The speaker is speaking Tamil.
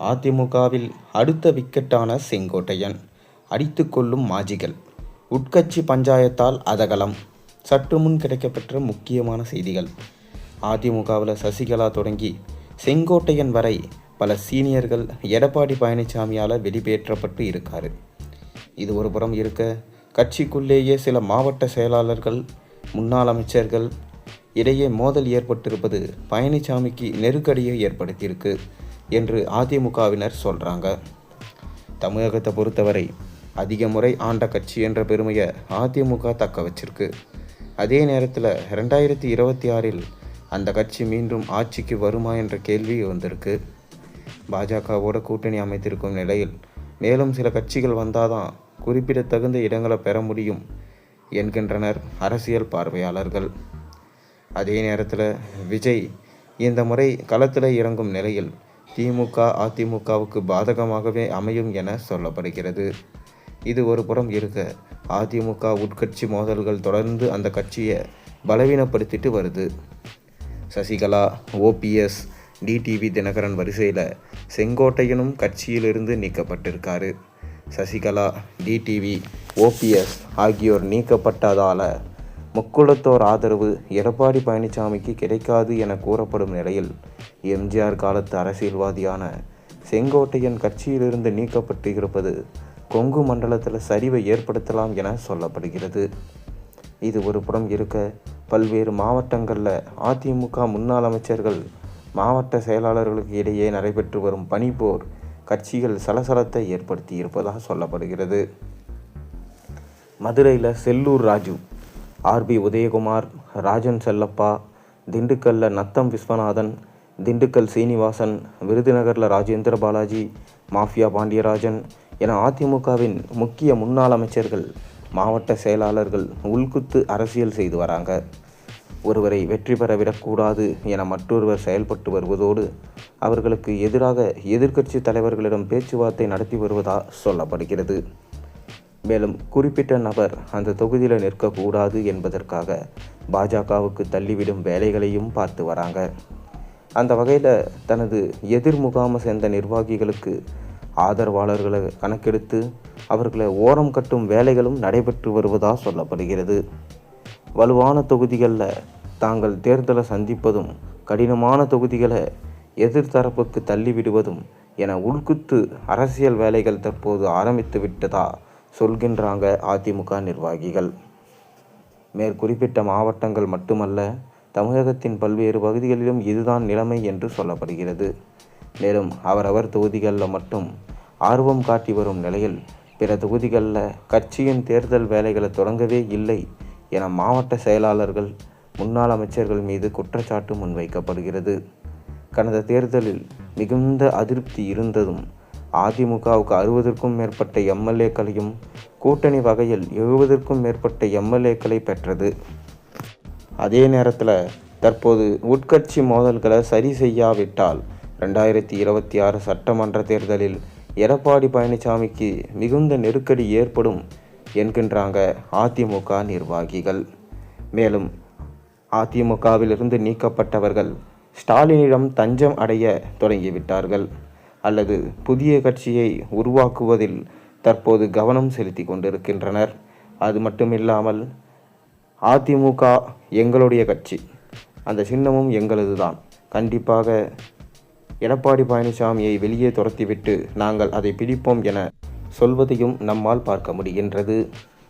அதிமுகவில் அடுத்த விக்கெட்டான செங்கோட்டையன். அடித்து கொள்ளும் மாஜிகள். உட்கட்சி பஞ்சாயத்தால் அதகலம். சற்று முன் கிடைக்கப்பெற்ற முக்கியமான செய்திகள். அதிமுகவில் சசிகலா தொடங்கி செங்கோட்டையன் வரை பல சீனியர்கள் எடப்பாடி பழனிசாமியால் வெளிப்பேற்றப்பட்டு இருக்காரு. இது ஒரு புறம் இருக்க கட்சிக்குள்ளேயே சில மாவட்ட செயலாளர்கள் முன்னாள் அமைச்சர்கள் இடையே மோதல் ஏற்பட்டிருப்பது பழனிசாமிக்கு நெருக்கடியை ஏற்படுத்தியிருக்கு. என்று அதிமுகவினர் சொல்கிறாங்க தமிழகத்தை பொறுத்தவரை அதிக முறை ஆண்ட கட்சி என்ற பெருமையை அதிமுக தக்க வச்சிருக்கு. அதே நேரத்தில் ரெண்டாயிரத்தி இருபத்தி ஆறில் அந்த கட்சி மீண்டும் ஆட்சிக்கு வருமா என்ற கேள்வி வந்திருக்கு. பாஜகவோட கூட்டணி அமைத்திருக்கும் நிலையில் மேலும் சில கட்சிகள் வந்தாதான் குறிப்பிடத்தகுந்த இடங்களை பெற முடியும் என்கின்றனர் அரசியல் பார்வையாளர்கள். அதே நேரத்தில் விஜய் இந்த முறை களத்தில் இறங்கும் நிலையில் திமுக அதிமுகவுக்கு பாதகமாகவே அமையும் என சொல்லப்படுகிறது. இது ஒரு புறம் இருக்க அதிமுக உட்கட்சி மோதல்கள் தொடர்ந்து அந்த கட்சியை பலவீனப்படுத்திட்டு வருது. சசிகலா ஓபிஎஸ் டிடிவி தினகரன் வரிசையில் செங்கோட்டையனும் கட்சியிலிருந்து நீக்கப்பட்டிருக்காரு. சசிகலா டிடிவி ஓபிஎஸ் ஆகியோர் நீக்கப்பட்டதால் முக்குளத்தோர் ஆதரவு எடப்பாடி பழனிசாமிக்கு கிடைக்காது என கூறப்படும் நிலையில் எம்ஜிஆர் காலத்து அரசியல்வாதியான செங்கோட்டையன் கட்சியிலிருந்து நீக்கப்பட்டு இருப்பது கொங்கு மண்டலத்தில் சரிவை ஏற்படுத்தலாம் என சொல்லப்படுகிறது. இது ஒரு புறம் இருக்க பல்வேறு மாவட்டங்களில் அதிமுக முன்னாள் அமைச்சர்கள் மாவட்ட செயலாளர்களுக்கு இடையே நடைபெற்று வரும் பனிப்போர் கட்சிகள் சலசலத்தை ஏற்படுத்தி இருப்பதாக சொல்லப்படுகிறது. மதுரையில் செல்லூர் ராஜு ஆர்பி உதயகுமார் ராஜன் செல்லப்பா திண்டுக்கல்ல நத்தம் விஸ்வநாதன் திண்டுக்கல் சீனிவாசன் விருதுநகரில் ராஜேந்திர பாலாஜி மாஃபியா பாண்டியராஜன் என அதிமுகவின் முக்கிய முன்னாள் அமைச்சர்கள் மாவட்ட செயலாளர்கள் உள்குத்து அரசியல் செய்து வராங்க. ஒருவரை வெற்றி பெற விடக்கூடாது என மற்றொருவர் செயல்பட்டு வருவதோடு அவர்களுக்கு எதிராக எதிர்க்கட்சி தலைவர்களிடம் பேச்சுவார்த்தை நடத்தி வருவதாக சொல்லப்படுகிறது. மேலும் குறிப்பிட்ட நபர் அந்த தொகுதியில் நிற்கக்கூடாது என்பதற்காக பாஜகவுக்கு தள்ளிவிடும் வேலைகளையும் பார்த்து வராங்க. அந்த வகையில் தனது எதிர் முகாமை சேர்ந்த நிர்வாகிகளுக்கு ஆதரவாளர்களை கணக்கெடுத்து அவர்களை ஓரம் கட்டும் வேலைகளும் நடைபெற்று வருவதாக சொல்லப்படுகிறது. வலுவான தொகுதிகளில் தாங்கள் தேர்தலை சந்திப்பதும் கடினமான தொகுதிகளை எதிர்த்தரப்புக்கு தள்ளிவிடுவதும் என உள்குத்து அரசியல் வேலைகள் தற்போது ஆரம்பித்து விட்டதா சொல்கின்றாங்க அதிமுக நிர்வாகிகள். மேற்குறிப்பிட்ட மாவட்டங்கள் மட்டுமல்ல தமிழகத்தின் பல்வேறு பகுதிகளிலும் இதுதான் நிலைமை என்று சொல்லப்படுகிறது. மேலும் அவரவர் தொகுதிகளில் மட்டும் ஆர்வம் காட்டி வரும் நிலையில் பிற தொகுதிகளில் கட்சியின் தேர்தல் வேலைகளை தொடங்கவே இல்லை என மாவட்ட செயலாளர்கள் முன்னாள் அமைச்சர்கள் மீது குற்றச்சாட்டு முன்வைக்கப்படுகிறது. கடந்த தேர்தலில் மிகுந்த அதிருப்தி இருந்ததும் அதிமுகவுக்கு அறுபதற்கும் மேற்பட்ட எம்எல்ஏக்களையும் கூட்டணி வகையில் எழுபதற்கும் மேற்பட்ட எம்எல்ஏக்களை பெற்றது. அதே நேரத்தில் தற்போது உட்கட்சி மோதல்களை சரி செய்யாவிட்டால் ரெண்டாயிரத்தி இருபத்தி ஆறு சட்டமன்ற தேர்தலில் எடப்பாடி பழனிசாமிக்கு மிகுந்த நெருக்கடி ஏற்படும் என்கின்றாங்க அதிமுக நிர்வாகிகள். மேலும் அதிமுகவிலிருந்து நீக்கப்பட்டவர்கள் ஸ்டாலினிடம் தஞ்சம் அடைய தொடங்கிவிட்டார்கள். அல்லது புதிய கட்சியை உருவாக்குவதில் தற்போது கவனம் செலுத்தி கொண்டிருக்கின்றனர். அது மட்டுமில்லாமல் அதிமுக எங்களுடைய கட்சி. அந்த சின்னமும் எங்களது தான் கண்டிப்பாக எடப்பாடி பழனிசாமியை வெளியே துரத்திவிட்டு நாங்கள் அதை பிடிப்போம் என சொல்வதையும் நம்மால் பார்க்க முடிகின்றது.